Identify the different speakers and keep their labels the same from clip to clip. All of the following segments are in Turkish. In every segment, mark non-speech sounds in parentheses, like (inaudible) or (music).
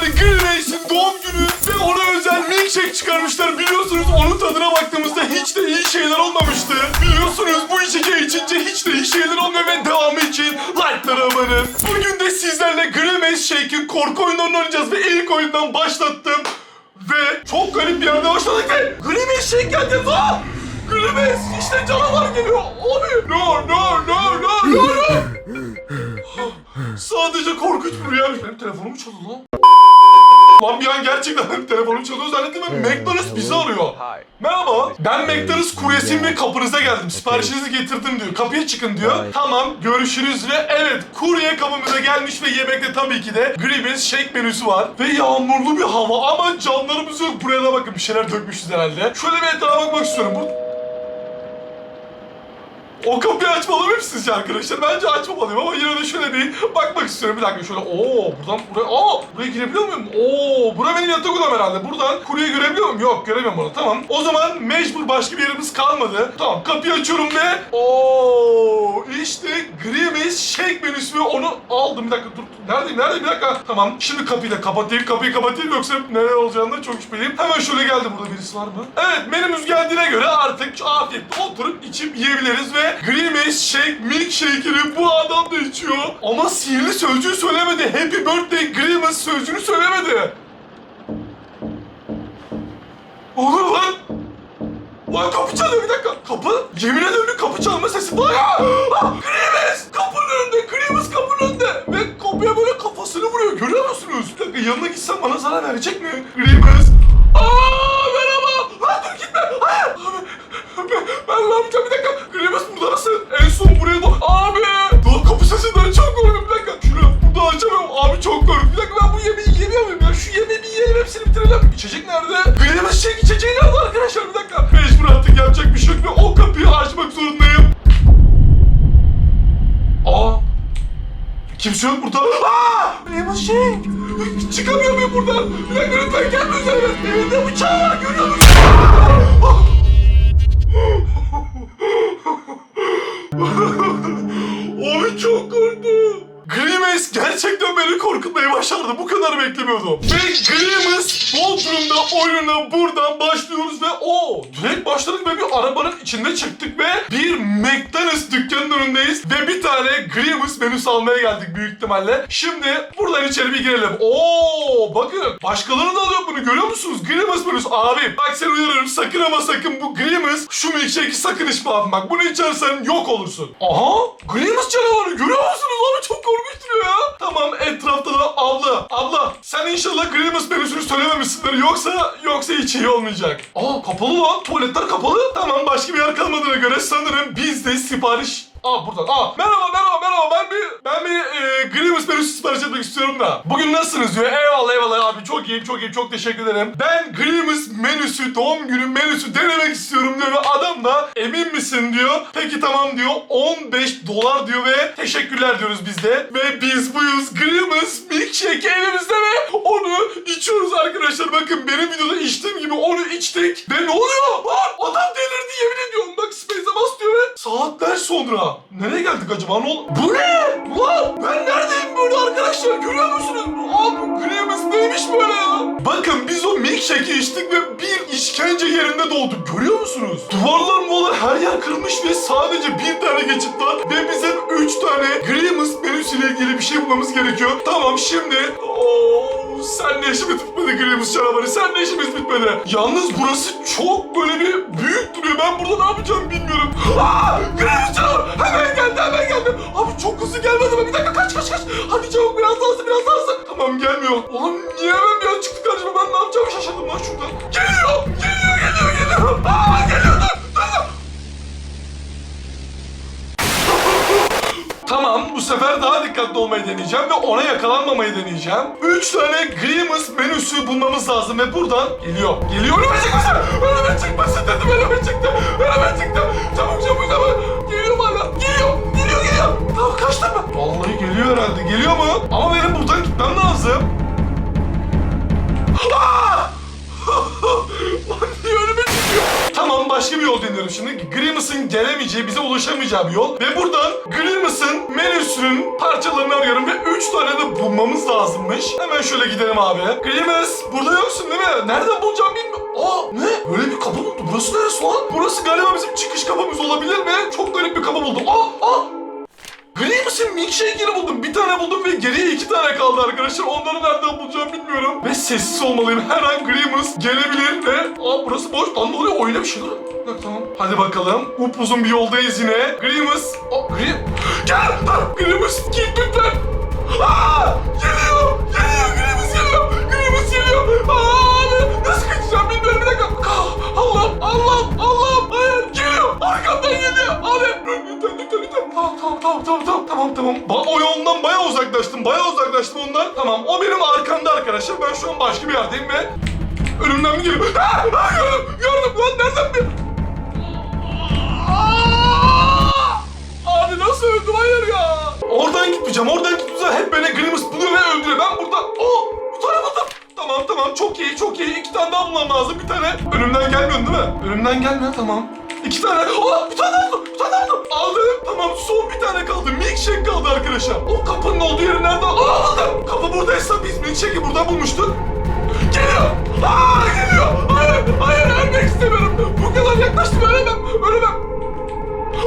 Speaker 1: canavarı Greenways'in doğum günü ve ona özel milkshake çıkarmışlar. Biliyorsunuz onun tadına baktığımızda hiç de iyi şeyler olmamıştı. Biliyorsunuz bu içeceği içince hiç de iyi şeyler olmuyor ve devamı için like'lara abanın. Bugün de sizlerle Greenways Shake'in korku oyunlarını oynayacağız ve ilk oyundan başlattım. Ve çok garip bir yerde başladık ve Greenways Shake geldi. Aa! Greenways işte canavar geliyor. Abi no no no no no no. (laughs) Sadece korkunç bir rüyaymış. Benim telefonumu çaldı lan. Lan bir an gerçekten (laughs) telefonum çalıyor zannettim ve McDonald's bizi arıyor. Merhaba, ben McDonald's kuryesiyim ve kapınıza geldim. Siparişinizi getirdim diyor. Kapıya çıkın diyor. Tamam, görüşürüz ve evet, kurye kapımıza gelmiş ve yemekte tabii ki de Grimace Shake menüsü var. Ve yağmurlu bir hava ama camlarımız yok. Buraya da bakın bir şeyler dökmüşüz herhalde. Şöyle bir etrafa bakmak istiyorum. Bu o kapıyı açmalı mıyım sizce arkadaşlar? Bence açmamalıyım ama yine de şöyle bir bakmak istiyorum. Bir dakika şöyle. Oo buradan buraya. Aa buraya girebiliyor muyum? Oo bura benim yatak odam herhalde. Buradan kuryeyi görebiliyor muyum? Yok göremiyorum bunu. Tamam. O zaman mecbur başka bir yerimiz kalmadı. Tamam kapıyı açıyorum ve Oo işte Grimace Shake menüsü ve onu aldım. Bir dakika dur. Neredeyim? Neredeyim? Bir dakika. Tamam. Şimdi kapıyı da kapatayım. Kapıyı kapatayım yoksa neler olacağından çok şüpheliyim. Hemen şöyle geldi. Burada birisi var mı? Evet menümüz geldiğine göre artık afiyetle oturup içip yiyebiliriz ve Grimace Shake Milkshake'ini bu adam da içiyor. Ama sihirli sözcüğü söylemedi. Happy Birthday Grimace sözcüğünü söylemedi. Olur lan. Lan kapı çalıyor bir dakika. Kapı? Yemin ederim kapı çalma sesi. Lan ya! Ah, Grimace! Kapının önünde. Grimace kapının önünde. Ve kapıya böyle kafasını vuruyor. Görüyor musunuz? Bir dakika yanına gitsem bana zarar verecek mi? Grimace! Aa merhaba! Lan dur gitme! Hayır! Ben, ben ne yapacağım şey! Çıkamıyor muyum buradan? Bir dakika lütfen gelme üzerime. Elinde bıçağı var görüyor musun? (laughs) gerçekten beni korkutmayı başardı. Bu kadar beklemiyordum. Ve Grimace Bodrum'da oyununa buradan başlıyoruz ve o direkt başladık ve bir arabanın içinde çıktık ve bir McDonald's dükkanının önündeyiz ve bir tane Grimace menüsü almaya geldik büyük ihtimalle. Şimdi buradan içeri bir girelim. Oo bakın başkaları da alıyor bunu görüyor musunuz? Grimace menüsü abi bak seni uyarıyorum sakın ama sakın bu Grimace şu milkshake'i sakın içme abi bak bunu içersen yok olursun. Aha Grimace canavarı görüyor musunuz abi çok korkunç duruyor ya. Tamam etrafta da abla abla sen inşallah Grimace menüsünü söylememişsindir yoksa yoksa hiç iyi olmayacak. Aa kapalı lan tuvaletler kapalı. Tamam başka bir yer kalmadığına göre sanırım biz de sipariş Aa buradan. Aa merhaba merhaba merhaba ben bir ben bir e, Grimace menüsü sipariş etmek istiyorum da. Bugün nasılsınız diyor. Eyvallah eyvallah abi çok iyiyim çok iyiyim çok teşekkür ederim. Ben Grimace menüsü doğum günü menüsü denemek istiyorum diyor ve adam da emin misin diyor. Peki tamam diyor 15 dolar diyor ve teşekkürler diyoruz biz de. Ve biz buyuz Grimace milkshake elimizde ve onu içiyoruz arkadaşlar. Bakın benim videoda içtiğim gibi onu içtik. Ve ne oluyor? Lan adam delirdi yemin ediyorum. Bak space'e bas diyor ve saatler sonra. Nereye geldik acaba? Ne oldu? Bu ne? Ulan ben neredeyim arkadaşlar? Görüyor musunuz? Abi Grimace neymiş böyle ya? Bakın biz o milkshake'i içtik ve bir işkence yerinde doğduk. Görüyor musunuz? Duvarlar muvalar her yer kırılmış ve sadece bir tane geçit var. Ve bizim üç tane Grimace menüsüyle ilgili bir şey bulmamız gerekiyor. Tamam şimdi... Oo, sen ne işimiz bitmedi Grimace canavarı. Sen ne işimiz bitmedi. Yalnız burası çok böyle bir büyük duruyor. Ben burada ne yapacağım bilmiyorum. Aa, Grimace canavarı. Hemen geldi hemen geldi. Abi çok hızlı gelmedi mi? Bir dakika. Hadi çabuk biraz daha hızlı biraz daha hızlı. Tamam gelmiyor. Oğlum niye hemen bir an çıktı karşıma? Ben ne yapacağımı şaşırdım lan şuradan. Geliyor. Geliyor geliyor geliyor. Aa geliyor dur. dur. Tamam bu sefer daha dikkatli olmayı deneyeceğim ve ona yakalanmamayı deneyeceğim. Üç tane Grimace menüsü bulmamız lazım ve buradan geliyor. Geliyor önüme çıkmasın. Önüme çıkmasın dedim önüme çıktı. Önüme çıktı. Çabuk çabuk çabuk. Tamam kaçtı mı? Vallahi geliyor herhalde. Geliyor mu? Ama benim buradan gitmem lazım. Aa! (laughs) Lan niye önüme çıkıyor? Tamam başka bir yol deniyorum şimdi. Grimace'ın gelemeyeceği, bize ulaşamayacağı bir yol. Ve buradan Grimace'ın menüsünün parçalarını arıyorum ve 3 tane de bulmamız lazımmış. Hemen şöyle gidelim abi. Grimace burada yoksun değil mi? Nereden bulacağım bilmiyorum. Aa ne? Böyle bir kapı buldum. Burası neresi lan? Burası galiba bizim çıkış kapımız olabilir mi? Çok garip bir kapı buldum. Aa aa Grimace'in milkshake'ini buldum. Bir tane buldum ve geriye iki tane kaldı arkadaşlar. Onları nereden bulacağım bilmiyorum. Ve sessiz olmalıyım. Her an Grimace gelebilir ve... Aa burası boş. Lan ne oluyor? Oyuna bir şeyler... Yok tamam. Hadi bakalım. Upuzun bir yoldayız yine. Grimace... Aa Grim... (gasps) Gel! Grimace git lütfen. Ba o yoldan bayağı uzaklaştım. Bayağı uzaklaştım ondan. Tamam o benim arkamda arkadaşlar. Ben şu an başka bir yerdeyim ve önümden mi geliyor? Ha! Ha! Gördüm! Gördüm! Lan nereden bir... Abi nasıl öldüm? Hayır ya! Oradan gitmeyeceğim. Oradan gitmeyeceğim. Hep beni Grimace buluyor ve öldürüyor. Ben burada... Oo! Bu tane. Tamam tamam çok iyi çok iyi. İki tane daha bulmam lazım. Bir tane önümden gelmiyorsun değil mi? Önümden gelmiyor tamam. İki tane. Aa, bir tane buldum. Bir tane buldum. Aldım. Tamam son bir tane kaldı. Milkshake kaldı arkadaşlar. O kapının olduğu yeri nerede? Aa aldım. Kapı buradaysa biz milkshake'i buradan bulmuştuk. Geliyor. Aa geliyor. Hayır hayır ölmek istemiyorum. Bu kadar yaklaştım ölemem. Ölemem.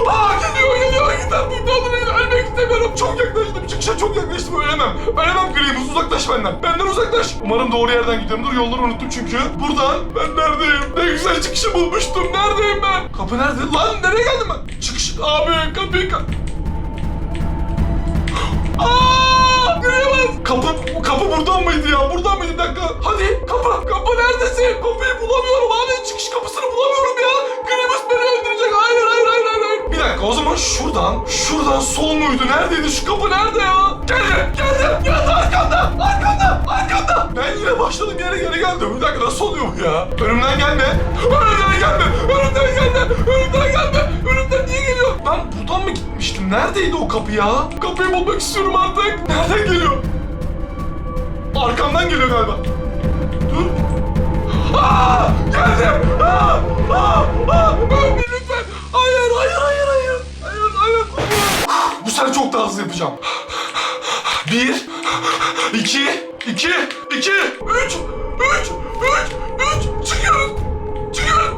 Speaker 1: Aa geliyor geliyor git artık ölemem. Ölemem Grimus uzaklaş benden. Benden uzaklaş. Umarım doğru yerden gidiyorumdur. Yolları unuttum çünkü. Buradan. Ben neredeyim? Ne güzel çıkışı bulmuştum. Neredeyim ben? Kapı nerede? Lan nereye geldim ben? Çıkış. Abi kapıyı ka (gasps) Aa! Grimus kapı kapı buradan mıydı ya? Buradan mıydı? Bir dakika. Hadi kapı. Kapı neredesin? Kapıyı bulamıyorum abi. Çıkış kapısını bulamıyorum şuradan, şuradan sol muydu? Neredeydi? Şu kapı nerede ya? Geldi, geldi. Geldi arkamda, arkamda, arkamda. Ben yine başladığım yere geri geldim. Bir dakika nasıl oluyor bu ya? Önümden gelme. Önümden gelme. Önümden gelme. Önümden gelme. Önümden niye geliyor? Ben buradan mı gitmiştim? Neredeydi o kapı ya? Kapıyı bulmak istiyorum artık. Nereden geliyor? Arkamdan geliyor galiba. Dur. Aa! Geldim! Aa! Aa! Aa! Ölme lütfen! Hayır, hayır, hayır, hayır! Hayır, hayır! Bu sefer çok daha hızlı yapacağım. Bir, iki, iki, iki, üç, üç, üç, üç! Çıkıyoruz! Çıkıyoruz!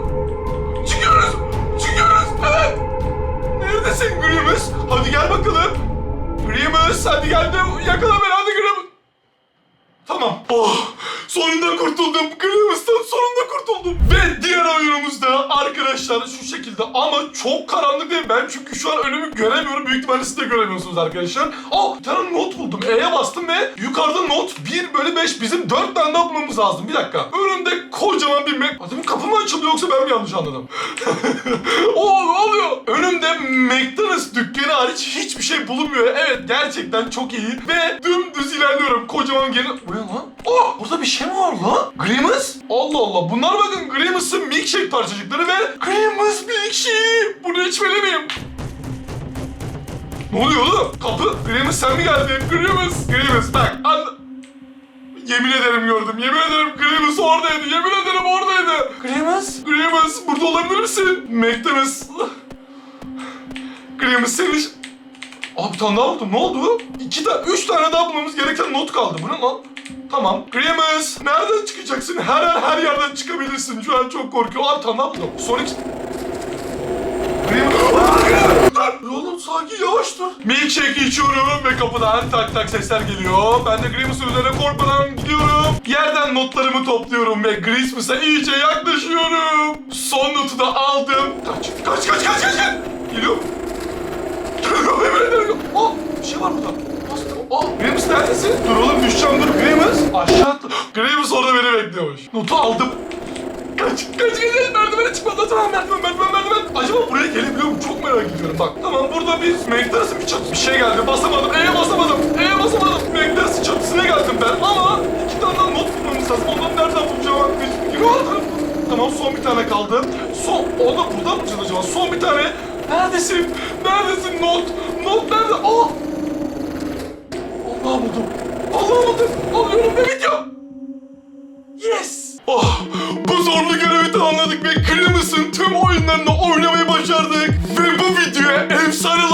Speaker 1: Çıkıyoruz! Çıkıyoruz! Evet! Neredesin Grimus? Hadi gel bakalım. Grimus hadi gel de yakala beni hadi Grimus. Tamam. Oh, sonunda kurtuldum. Grimus'tan sonunda kurtuldum. Ve diğer oyunumuzda arkadaşlar şu şekilde ama çok karanlık değil. Ben çünkü şu an önümü göremiyorum. Büyük ihtimalle siz de göremiyorsunuz arkadaşlar. Aa bir tane not buldum. E'ye bastım ve yukarıda not 1 bölü 5 bizim 4 tane daha bulmamız lazım. Bir dakika. Kocaman bir Mac... Adamın kapı mı açıldı yoksa ben mi yanlış anladım? (laughs) Oo ne oluyor? Önümde McDonald's dükkanı hariç hiçbir şey bulunmuyor. Evet gerçekten çok iyi. Ve dümdüz ilerliyorum. Kocaman geri... Bu ne lan? Oh burada bir şey mi var lan? Grimace? Allah Allah. Bunlar bakın Grimace'ın milkshake parçacıkları ve Grimace milkshake. Bunu içmeli miyim? Ne oluyor oğlum? Kapı. Grimace sen mi geldin? Grimace. Grimace bak. Anla... Yemin ederim gördüm. Yemin ederim Grimace oradaydı. Yemin ederim oradaydı. Grimace? Grimace burada olabilir misin? McDonald's. Senin iş... Abi bir tane daha buldum. Ne oldu? İki tane, üç tane daha bulmamız gereken not kaldı. Bu ne lan? Tamam. Grimace nereden çıkacaksın? Her an her yerden çıkabilirsin. Şu an çok korkuyorum. Abi daha buldum. Son iki... Grimace... Aa, Grimace! Dur. Oğlum sakin yavaş dur. Milkshake içiyorum ve kapıdan tak tak sesler geliyor. Ben de Grimace'ın üzerine korkmadan. Notlarımı topluyorum ve Grimace'a iyice yaklaşıyorum. Son notu da aldım. Kaç, kaç, kaç, kaç, kaç, kaç. Geliyor. Hemen ederim. Aa bir şey var burada. Bastım. Aa Grimace neredesin? Dur oğlum düşeceğim dur. Grimace aşağı atla. Grimace orada beni bekliyormuş. Notu aldım. Kaç, kaç, kaç, merdivene çıkmadı. Tamam, merdiven, merdiven, merdiven. Acaba buraya gelebiliyor mu? Çok merak ediyorum. Bak, tamam burada bir McDonald's'ın bir çatısı. Bir şey geldi, basamadım, E'ye basamadım, E'ye basamadım. McDonald's'ın çatısına geldim ben ama iki tane daha not bulmamız lazım. Onları nereden bulacağım? Bir var mı? Tamam, son bir tane kaldı. Son, o da buradan bulacağız acaba? Son bir tane. Neredesin? Neredesin not? Not nerede? Aa! Allah buldum. Allah buldum. Alıyorum ve video. Yes! Oh, Sonunda görevi tamamladık ve Grimace'ın tüm oyunlarını oynamayı başardık. Ve bu videoya efsane